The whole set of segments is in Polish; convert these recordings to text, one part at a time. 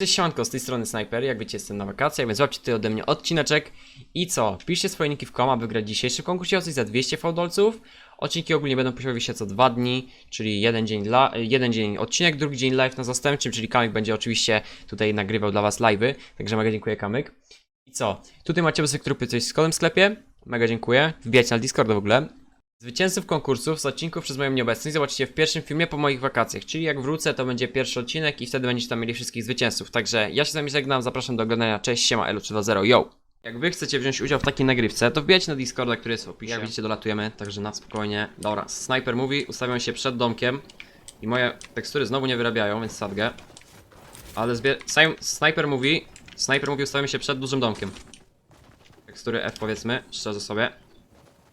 Cześć siemanko, z tej strony Sniper, jak wiecie jestem na wakacjach, więc złapcie tutaj ode mnie odcineczek. I co, piszcie swoje niki w kom, aby wygrać dzisiejszy konkurs o coś za 200 fałdolców. Odcinki ogólnie będą pojawiać się co dwa dni, czyli jeden dzień, jeden dzień odcinek, drugi dzień live na zastępczym, czyli Kamyk będzie oczywiście tutaj nagrywał dla was live'y, także mega dziękuję Kamyk. I co, tutaj macie bez trupy coś w sklepie, mega dziękuję, wbijajcie na Discorda w ogóle Zwycięzców konkursów z odcinków przez moją nieobecność zobaczycie w pierwszym filmie po moich wakacjach, czyli jak wrócę to będzie pierwszy odcinek i wtedy będziecie tam mieli wszystkich zwycięzców. Także ja się z wami żegnam, zapraszam do oglądania, cześć, siema, elo320, yo! Jak wy chcecie wziąć udział w takiej nagrywce, to wbijajcie na Discorda, który jest w opisie. Jak widzicie dolatujemy, także na spokojnie. Dobra, Sniper mówi, ustawiam się przed domkiem i moje tekstury znowu nie wyrabiają, więc sadgę. Ale zbie... Sam... Sniper mówi, Sniper mówi ustawiam się przed dużym domkiem. Tekstury F powiedzmy, szczerze sobie.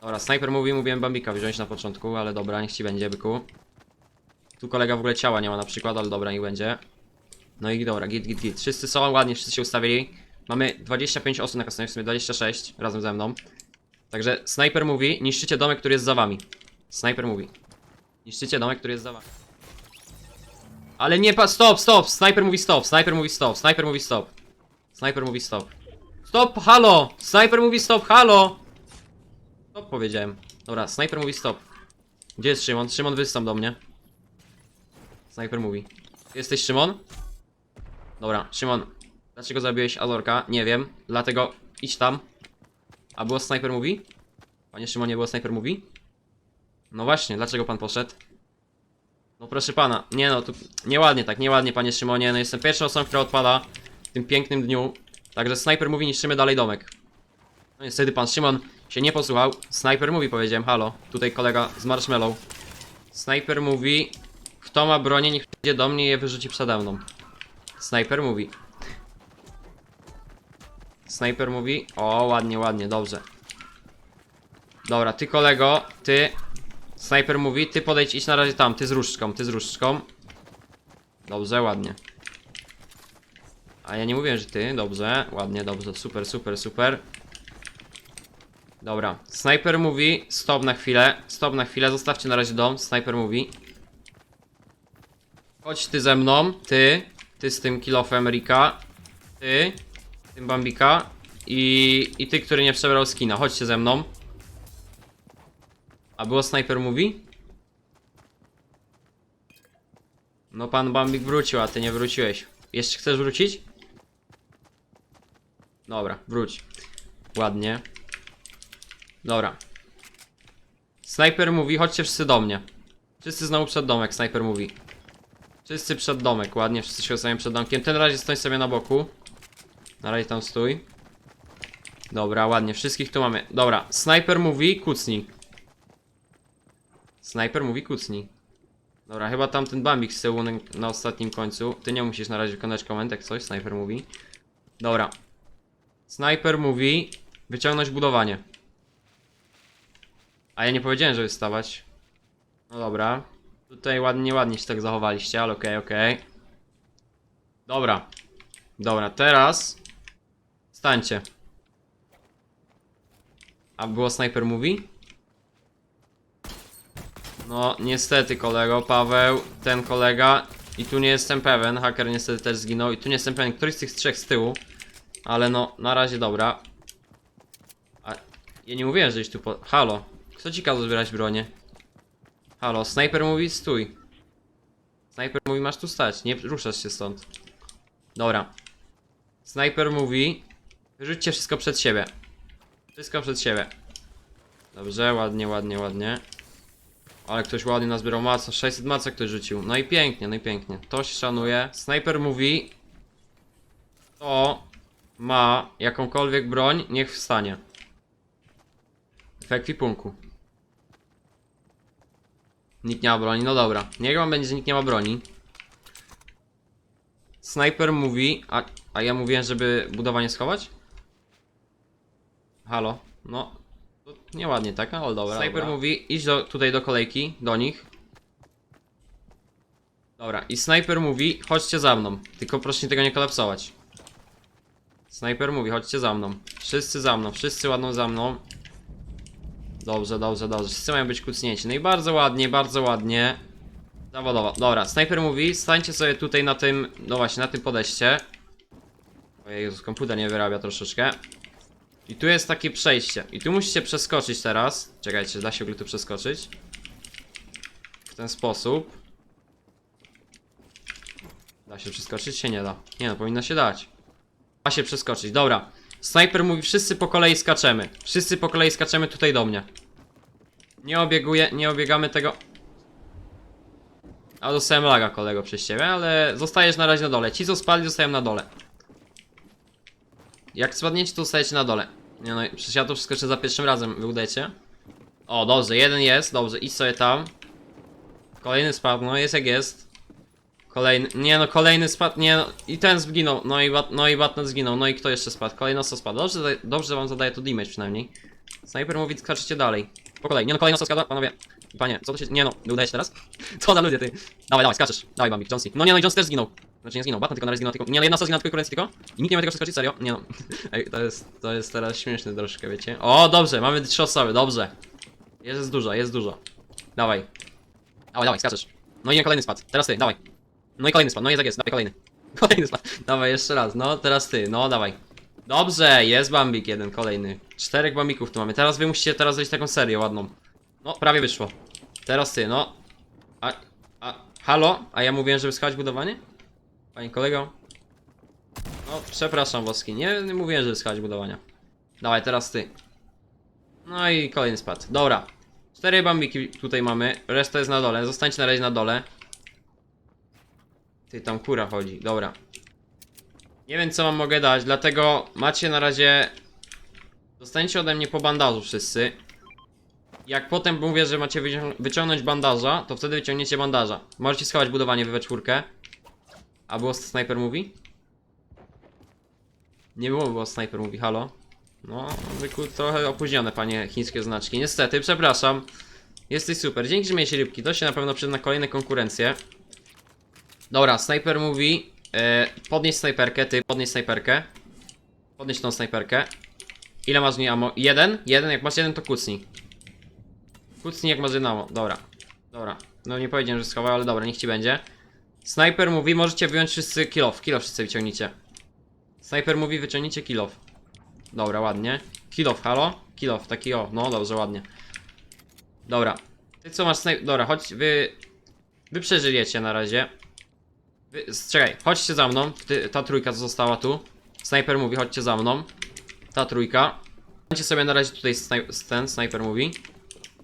Dobra, snajper mówi, mówiłem Bambika wziąć na początku, ale dobra, niech ci będzie, byku. Tu kolega w ogóle ciała nie ma na przykład, ale dobra, niech będzie. No i dobra, git, git, git. Wszyscy są, ładnie, wszyscy się ustawili. Mamy 25 osób na kasonie, w sumie 26 razem ze mną. Także snajper mówi, niszczycie domek, który jest za wami. Snajper mówi. Niszczycie domek, który jest za wami. Ale nie pa... Stop, stop! Snajper mówi stop, snajper mówi stop, snajper mówi stop. Snajper mówi stop. Stop, halo! Snajper mówi stop, halo! Stop powiedziałem. Dobra, snajper mówi stop. Gdzie jest Szymon? Szymon wystąp do mnie. Snajper mówi. Jesteś Szymon? Dobra, Szymon. Dlaczego zabiłeś Azorka? Nie wiem. Dlatego idź tam. A było snajper mówi? Panie Szymonie, było snajper mówi? No właśnie, dlaczego pan poszedł? No proszę pana, nie no, tu nieładnie tak, nieładnie panie Szymonie, no jestem pierwszą osobą, która odpada w tym pięknym dniu. Także snajper mówi, niszczymy dalej domek. No niestety pan Szymon się nie posłuchał. Snajper mówi, powiedziałem, halo. Tutaj kolega z Marshmallow. Snajper mówi, kto ma bronię, niech idzie do mnie i je wyrzuci przede mną. Snajper mówi. Snajper mówi, o ładnie, ładnie, dobrze. Dobra, ty kolego, ty. Snajper mówi, ty podejdź, idź na razie tam, ty z różdżką, ty z różdżką. Dobrze, ładnie. A ja nie mówię, że ty, dobrze, ładnie, dobrze, super, super, super. Dobra, snajper mówi, stop na chwilę, stop na chwilę, zostawcie na razie dom, snajper mówi. Chodź ty ze mną, ty, ty z tym kilofem Rika, ty, tym Bambika i, i ty, który nie przebrał skina, chodźcie ze mną. A było snajper mówi? No pan Bambik wrócił, a ty nie wróciłeś. Jeszcze chcesz wrócić? Dobra, wróć. Ładnie. Dobra. Snajper mówi, chodźcie wszyscy do mnie. Wszyscy znowu przed domek, snajper mówi. Wszyscy przed domek, ładnie, wszyscy się ustawiają przed domkiem. Ten razie stoń sobie na boku. Na razie tam stój. Dobra, ładnie, wszystkich tu mamy. Dobra, snajper mówi, kucnij. Snajper mówi, kucnij. Dobra, chyba tamten bambik z tyłu na, ostatnim końcu. Ty nie musisz na razie wykonać komend, jak coś, snajper mówi. Dobra. Snajper mówi, wyciągnąć budowanie. A ja nie powiedziałem, żeby stawać. No dobra. Tutaj ładnie, ładnie się tak zachowaliście, ale okej, okej. Dobra. Dobra, teraz... Stańcie. A było snajper mówi? No, niestety kolego, Paweł, ten kolega i tu nie jestem pewien, haker niestety też zginął i tu nie jestem pewien, któryś z tych trzech z tyłu ale no, na razie dobra A ja nie mówiłem, żeś tu po... Halo, kto ci kazał zbierać bronię? Halo, snajper mówi stój Snajper mówi masz tu stać, nie ruszasz się stąd Dobra Snajper mówi Wyrzućcie wszystko przed siebie Wszystko przed siebie Dobrze, ładnie, ładnie, ładnie ale ktoś ładnie nazbierał maca, 600 maca ktoś rzucił. No i pięknie, no i pięknie. To się szanuje. Snajper mówi, to ma jakąkolwiek broń, niech wstanie. W ekwipunku. Nikt nie ma broni, no dobra. Niech wam będzie, że nikt nie ma broni. Snajper mówi, a, a ja mówiłem, żeby budowanie schować? Halo, no. Nieładnie tak, ale dobra. Snajper dobra. mówi, idź do, tutaj do kolejki, do nich. Dobra, i snajper mówi, chodźcie za mną. Tylko proszę tego nie kolapsować. Snajper mówi, chodźcie za mną. Wszyscy za mną, wszyscy ładną za mną. Dobrze, dobrze, dobrze. Wszyscy mają być kucnięci. No i bardzo ładnie, bardzo ładnie. Zawodowo. Dobra, snajper mówi, stańcie sobie tutaj na tym, no właśnie, na tym podejście. O Jezus, komputer nie wyrabia troszeczkę. I tu jest takie przejście. I tu musicie przeskoczyć teraz. Czekajcie, da się w ogóle tu przeskoczyć. W ten sposób. Da się przeskoczyć? Się nie da. Nie no, powinno się dać. Da się przeskoczyć, dobra. Snajper mówi, wszyscy po kolei skaczemy. Wszyscy po kolei skaczemy tutaj do mnie. Nie obieguje, nie obiegamy tego. A dostałem laga kolego przez ciebie, ale zostajesz na razie na dole. Ci co spadli zostają na dole. Jak spadniecie to zostajecie na dole. Nie no, przecież ja to przeskoczę za pierwszym razem, wy udajecie. O, dobrze, jeden jest, dobrze, idź sobie tam. Kolejny spadł, no jest jak jest. Kolejny, nie no, kolejny spadł, nie no, i ten zginął, no i, no i Batman zginął, no i kto jeszcze spadł? Kolejny oso spadł, dobrze, dobrze wam zadaję tu damage przynajmniej. Sniper mówi, skaczecie dalej. Po kolei, nie no, kolejny oso spada, panowie. Panie, co to się, nie no, udaje się teraz? Co za ludzie, ty? Dawaj, dawaj, skaczesz, dawaj Bambik, Jonesy. No nie no, i Jones też zginął. Znaczy nie zginął, Batman tylko na razie zginął, tylko, nie jedna osoba zginęła tylko konkurencji tylko. I nikt nie ma tego przeskoczyć, serio? Nie no. Ej, to jest, to jest teraz śmieszne troszkę, wiecie? O, dobrze, mamy trzy osoby, dobrze. Jest dużo, jest dużo. Dawaj. Dawaj, dawaj, skaczesz. No i kolejny spadł, teraz ty, dawaj. No i kolejny spadł, no jak jest, dawaj kolejny. Kolejny spadł. Dawaj jeszcze raz, no teraz ty, no dawaj. Dobrze, jest bambik jeden, kolejny. Czterech bambików tu mamy. Teraz wy musicie teraz zrobić taką serię ładną. No, prawie wyszło. Teraz ty, no. A, a, halo? A ja mówiłem, żeby schować budowanie? Panie kolego? No, przepraszam Woski, nie, nie mówiłem, żeby schować budowania. Dawaj, teraz ty. No i kolejny spad. Dobra. Cztery bambiki tutaj mamy, reszta jest na dole. Zostańcie na razie na dole. Ty, tam kura chodzi, dobra. Nie wiem co wam mogę dać, dlatego macie na razie... Dostaniecie ode mnie po bandażu wszyscy. Jak potem mówię, że macie wycią wyciągnąć bandaża, to wtedy wyciągniecie bandaża. Możecie schować budowanie we czwórkę. A było snajper mówi? Nie było, było snajper mówi, halo? No, wyku, trochę opóźnione panie chińskie znaczki. Niestety, przepraszam. Jesteś super. Dzięki, że mieliście rybki. To się na pewno przyda na kolejne konkurencje. Dobra, snajper mówi. E, podnieś snajperkę, ty, podnieś snajperkę. Podnieś tą snajperkę. Ile masz nie ammo? Jeden? Jeden? Jak masz jeden, to kucnij. Kucnij jak masz jedno ammo. Dobra. Dobra. No nie powiedziałem, że schował, ale dobra, niech ci będzie. Snajper mówi, możecie wyjąć wszyscy kill off. Kill off wszyscy wyciągnijcie. Snajper mówi, wyciągnijcie kill off. Dobra, ładnie. Kill off, halo? Kill off, taki o. No dobrze, ładnie. Dobra. Ty co masz snajper... Dobra, chodź, wy... Wy przeżyjecie na razie. Wy... Czekaj, chodźcie za mną. Ty, ta trójka co została tu. Snajper mówi, chodźcie za mną. Ta trójka. Chodźcie sobie na razie tutaj snaj... ten, snajper mówi.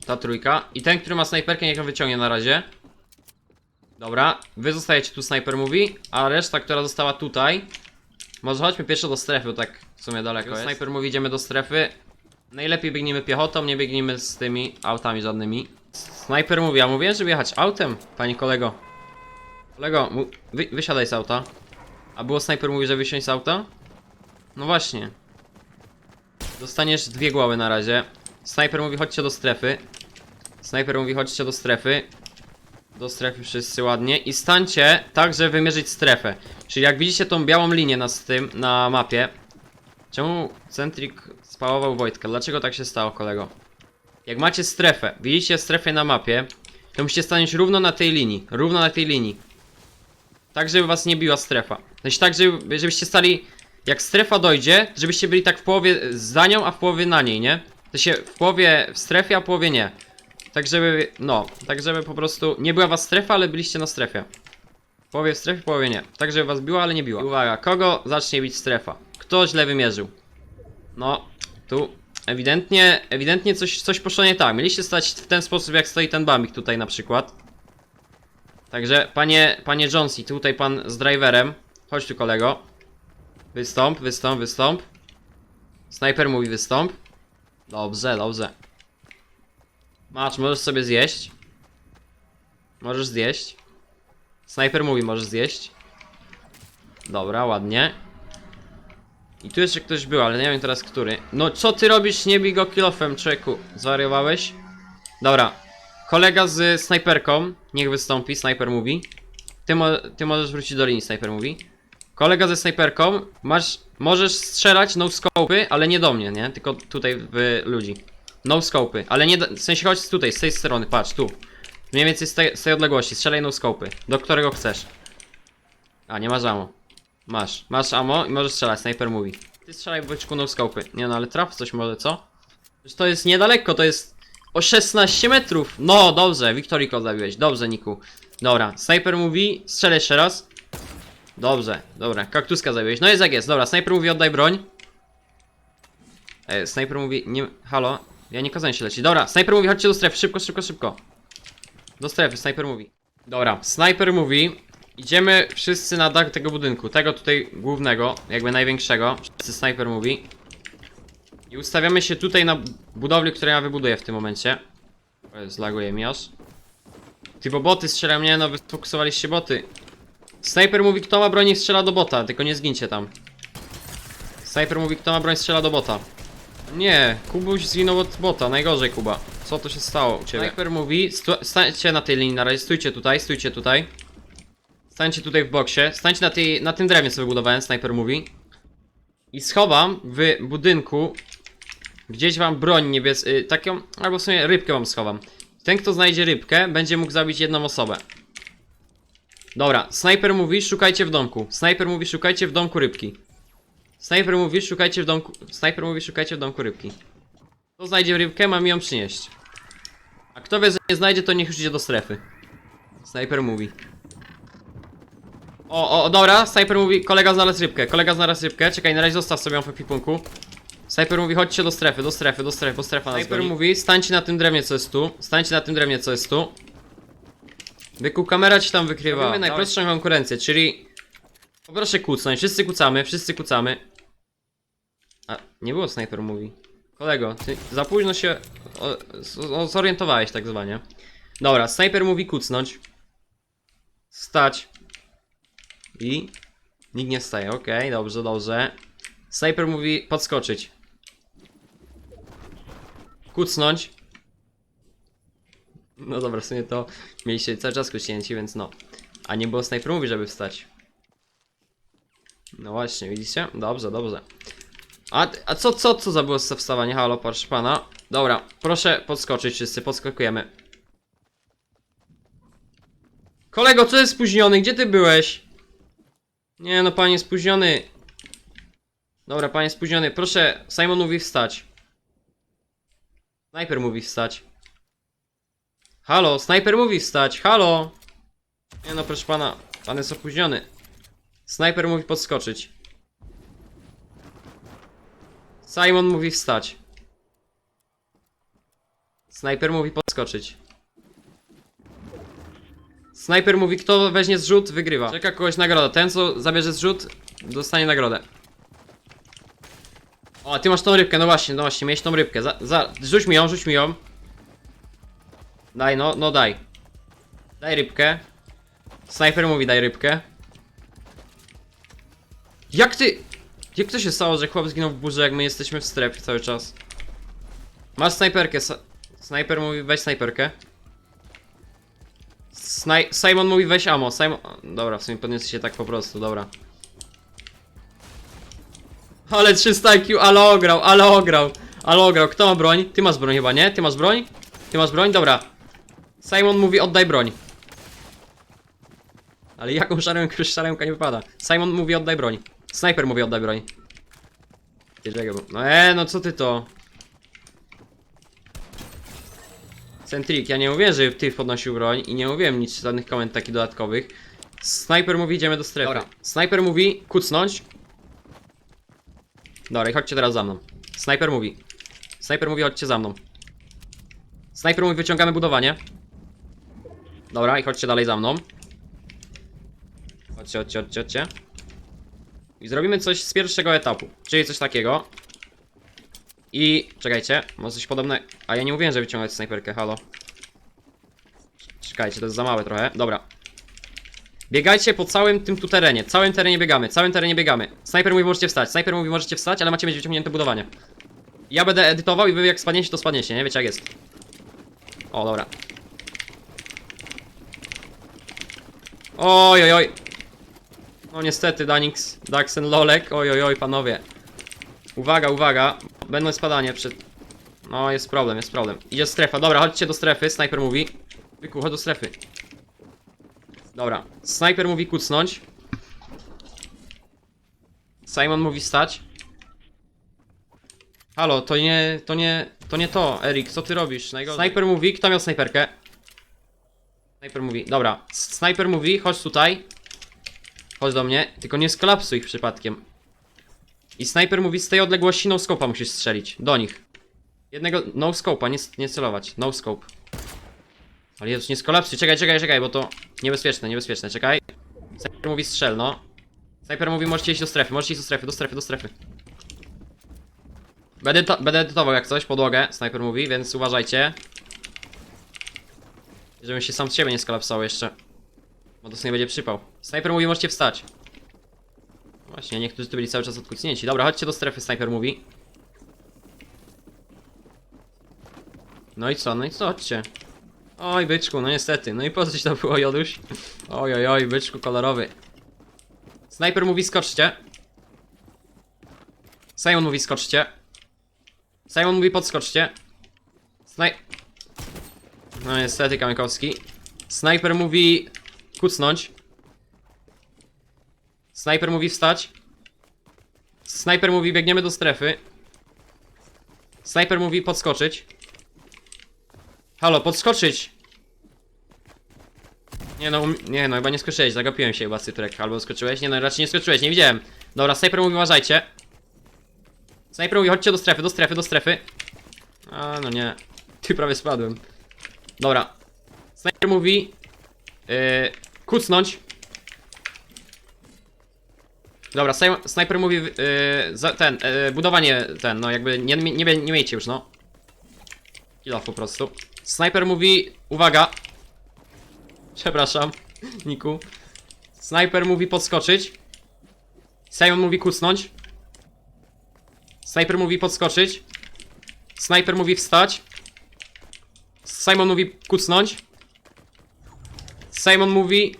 Ta trójka. I ten, który ma snajperkę, niech ją wyciągnie na razie. Dobra, wy zostajecie tu, snajper mówi, a reszta, która została tutaj. Może chodźmy pierwsze do strefy, bo tak w sumie daleko jest. Snajper mówi, idziemy do strefy. Najlepiej biegniemy piechotą, nie biegniemy z tymi autami żadnymi. Snajper mówi, a mówiłem, żeby jechać autem, panie kolego. Kolego, wy, wysiadaj z auta. A było snajper mówi, że wysiąść z auta? No właśnie. Dostaniesz dwie głowy na razie. Snajper mówi, chodźcie do strefy. Snajper mówi, chodźcie do strefy. Do strefy wszyscy ładnie. I stańcie tak, żeby wymierzyć strefę. Czyli jak widzicie tą białą linię na tym, na mapie. Czemu Centric spałował Wojtka? Dlaczego tak się stało, kolego? Jak macie strefę, widzicie strefę na mapie, to musicie stanąć równo na tej linii. Równo na tej linii. Tak, żeby was nie biła strefa. Znaczy tak, żeby, żebyście stali... Jak strefa dojdzie, żebyście byli tak w połowie za nią, a w połowie na niej, nie? To się w połowie w strefie, a w połowie nie. Tak żeby, no, tak żeby po prostu nie była was strefa, ale byliście na strefie. W połowie w strefie, w połowie nie. Tak żeby was biła, ale nie biła. Uwaga, kogo zacznie bić strefa? Kto źle wymierzył? No, tu ewidentnie, ewidentnie coś, coś poszło nie tak. Mieliście stać w ten sposób, jak stoi ten bambik tutaj na przykład. Także, panie, panie Jonesy, tutaj pan z driverem. Chodź tu kolego. Wystąp, wystąp, wystąp. Snajper mówi wystąp. Dobrze, dobrze. Masz, możesz sobie zjeść. Możesz zjeść. Snajper mówi, możesz zjeść. Dobra, ładnie. I tu jeszcze ktoś był, ale nie wiem teraz który. No co ty robisz? Nie bij go kilofem, czeku. Zwariowałeś? Dobra. Kolega z snajperką, niech wystąpi, snajper mówi. Ty, mo ty możesz wrócić do linii, snajper mówi. Kolega ze snajperką, masz, możesz strzelać no scopy, ale nie do mnie, nie? Tylko tutaj w ludzi. No scopy, ale nie, do, w sensie chodź tutaj, z tej strony, patrz, tu. Mniej więcej z tej, z tej odległości, strzelaj no scopy. Do którego chcesz. A, nie ma żamu. Masz, masz ammo i możesz strzelać, snajper mówi. Ty strzelaj, byczku, no skopy. Nie no, ale traf coś może, co? To jest niedaleko, to jest o 16 metrów. No, dobrze, Wiktoriko zabiłeś, dobrze, Niku. Dobra, snajper mówi, strzelaj jeszcze raz. Dobrze, dobra, kaktuska zabiłeś. No jest jak jest, dobra, snajper mówi, oddaj broń. E, snajper mówi, nie, halo, ja nie kazałem się lecieć. Dobra, snajper mówi, chodźcie do strefy, szybko, szybko, szybko. Do strefy, snajper mówi. Dobra, snajper mówi, idziemy wszyscy na dach tego budynku, tego tutaj głównego, jakby największego. Wszyscy snajper mówi. I ustawiamy się tutaj na budowli, którą ja wybuduję w tym momencie. Zlaguje mi aż. Ty, bo boty strzelają, nie no, wy sfokusowaliście boty. Snajper mówi, kto ma broń, niech strzela do bota, tylko nie zgincie tam. Snajper mówi, kto ma broń, strzela do bota. Nie, Kubuś zginął od bota, najgorzej Kuba. Co to się stało u ciebie? Snajper mówi, stańcie na tej linii na razie, stójcie tutaj, stójcie tutaj. Stańcie tutaj w boksie, stańcie na, tej, na tym drewnie co wybudowałem, snajper mówi. I schowam w budynku gdzieś wam broń niebies... Y, taką, albo w sumie rybkę wam schowam. Ten kto znajdzie rybkę, będzie mógł zabić jedną osobę. Dobra, snajper mówi, szukajcie w domku. Snajper mówi, szukajcie w domku rybki. Snajper mówi, szukajcie w domku. Snajper mówi, szukajcie w domku rybki. Kto znajdzie rybkę, ma mi ją przynieść. A kto wie, że nie znajdzie, to niech już idzie do strefy. Snajper mówi. O, o, dobra, snajper mówi, kolega znalazł rybkę, kolega znalazł rybkę, czekaj, na razie zostaw sobie ją w epipunku. Snajper mówi, chodźcie do strefy, do strefy, do strefy, bo strefa nas goni. mówi, stańcie na tym drewnie, co jest tu, stańcie na tym drewnie, co jest tu. Wyku, kamera ci tam wykrywa. Robimy najprostszą konkurencję, czyli... Poproszę kucnąć, wszyscy kucamy, wszyscy kucamy. A, nie było snajper mówi. Kolego, ty za późno się o, o, zorientowałeś tak zwanie. Dobra, snajper mówi kucnąć. Stać. I... Nikt nie staje, okej, dobrze, dobrze. Snajper mówi podskoczyć. Kucnąć. No dobra, w sumie to mieliście cały czas kucnięci, więc no. A nie było snajper mówi, żeby wstać. No właśnie, widzicie? Dobrze, dobrze. A, a co, co, co za było wstawanie? Halo, proszę pana. Dobra, proszę podskoczyć wszyscy, podskakujemy. Kolego, co jest spóźniony? Gdzie ty byłeś? Nie no, panie spóźniony. Dobra, panie spóźniony, proszę, Simon mówi wstać. Snajper mówi wstać. Halo, snajper mówi wstać, halo! Nie no, proszę pana, pan jest opóźniony. Snajper mówi podskoczyć. Simon mówi wstać. Snajper mówi podskoczyć. Snajper mówi, kto weźmie zrzut, wygrywa. Czeka kogoś nagroda. Ten, co zabierze zrzut, dostanie nagrodę. O, ty masz tą rybkę, no właśnie, no właśnie, miałeś tą rybkę. Za, za, rzuć mi ją, rzuć mi ją. Daj, no, no daj. Daj rybkę. Snajper mówi, daj rybkę. Jak ty... Jak to się stało, że chłop zginął w burze, jak my jesteśmy w strefie cały czas? Masz snajperkę, sa Snajper mówi, weź snajperkę. Snaj Simon mówi, weź ammo. Simon... Dobra, w sumie podniósł się tak po prostu, dobra. Ale 300 IQ, ale ograł, ale ograł. Ale ograł. Kto ma broń? Ty masz broń chyba, nie? Ty masz broń? Ty masz broń? Dobra. Simon mówi, oddaj broń. Ale jaką szaremkę, szaremka nie wypada. Simon mówi, oddaj broń. Snajper mówi, oddaj broń. Bo- No e, no co ty to? Centrik, ja nie mówię, że ty podnosił broń i nie mówiłem nic, żadnych komend takich dodatkowych. Snajper mówi, idziemy do strefy. Dobra. Snajper mówi, kucnąć. Dobra, i chodźcie teraz za mną. Snajper mówi. Snajper mówi, chodźcie za mną. Snajper mówi, wyciągamy budowanie. Dobra, i chodźcie dalej za mną. Chodźcie, chodźcie, chodźcie, chodźcie. I zrobimy coś z pierwszego etapu, czyli coś takiego. I czekajcie, może coś podobne. A ja nie mówiłem, że wyciągać snajperkę, halo. Czekajcie, to jest za małe trochę. Dobra. Biegajcie po całym tym tu terenie. Całym terenie biegamy, całym terenie biegamy. Snajper mówi, możecie wstać. Snajper mówi, możecie wstać, ale macie mieć wyciągnięte budowanie. Ja będę edytował i wy jak spadniecie, to spadniecie, nie? Wiecie jak jest. O, dobra. Oj, oj, oj. No niestety, Danix, Daxen, Lolek. Oj, oj, oj, panowie. Uwaga, uwaga. Będą spadanie przed... No, jest problem, jest problem. Idzie strefa. Dobra, chodźcie do strefy. Snajper mówi. Wyku, chodź do strefy. Dobra. Snajper mówi kucnąć. Simon mówi stać. Halo, to nie, to nie, to nie to, Erik, co ty robisz? Najgorzej. Snajper mówi, kto miał snajperkę? Snajper mówi, dobra. Snajper mówi, chodź tutaj. Chodź do mnie, tylko nie skolapsuj ich przypadkiem. I snajper mówi, z tej odległości no scope'a musisz strzelić, do nich. Jednego, no scope'a, nie, nie celować, no scope. Ale Jezus, nie skolapsuj, czekaj, czekaj, czekaj, bo to niebezpieczne, niebezpieczne, czekaj. Snajper mówi strzel, no. Snajper mówi, możecie iść do strefy, możecie iść do strefy, do strefy, do strefy. Będę, to, będę edytował jak coś, podłogę, snajper mówi, więc uważajcie. Żebym się sam z siebie nie skolapsał jeszcze. Bo to sobie będzie przypał. Snajper mówi, możecie wstać. Właśnie, niektórzy tu byli cały czas odkucnięci. Dobra, chodźcie do strefy, snajper mówi. No i co, no i co, chodźcie. Oj, byczku, no niestety. No i po coś to było, Joduś? Oj, oj, oj, byczku kolorowy. Snajper mówi, skoczcie. Simon mówi, skoczcie. Simon mówi, podskoczcie. Snaj... No niestety, Kamykowski. Snajper mówi, kucnąć. Snajper mówi, wstać. Snajper mówi, biegniemy do strefy. Snajper mówi, podskoczyć. Halo, podskoczyć! Nie no, um- nie no, chyba nie skoczyłeś, zagapiłem się chyba Cytrek, albo skoczyłeś? Nie no, raczej nie skoczyłeś, nie widziałem. Dobra, Sniper mówi, uważajcie. Sniper mówi, chodźcie do strefy, do strefy, do strefy. A, no nie. Ty prawie spadłem. Dobra. Sniper mówi... Yy, kucnąć. Dobra, Sniper mówi, yy, ten, yy, budowanie, ten, no jakby, nie, nie, nie, nie miejcie już, no. Kill po prostu. Sniper mówi, uwaga. Przepraszam, Niku. Sniper mówi podskoczyć. Simon mówi kucnąć. Sniper mówi podskoczyć. Sniper mówi wstać. Simon mówi kucnąć. Simon mówi...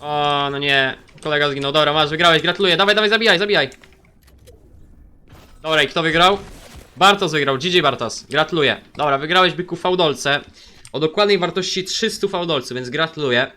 O, no nie. Kolega zginął. Dobra, masz, wygrałeś. Gratuluję. Dawaj, dawaj, zabijaj, zabijaj. Dobra, i kto wygrał? Bartos wygrał, GG Bartos, gratuluję. Dobra, wygrałeś byku fałdolce o dokładnej wartości 300 fałdolców, więc gratuluję.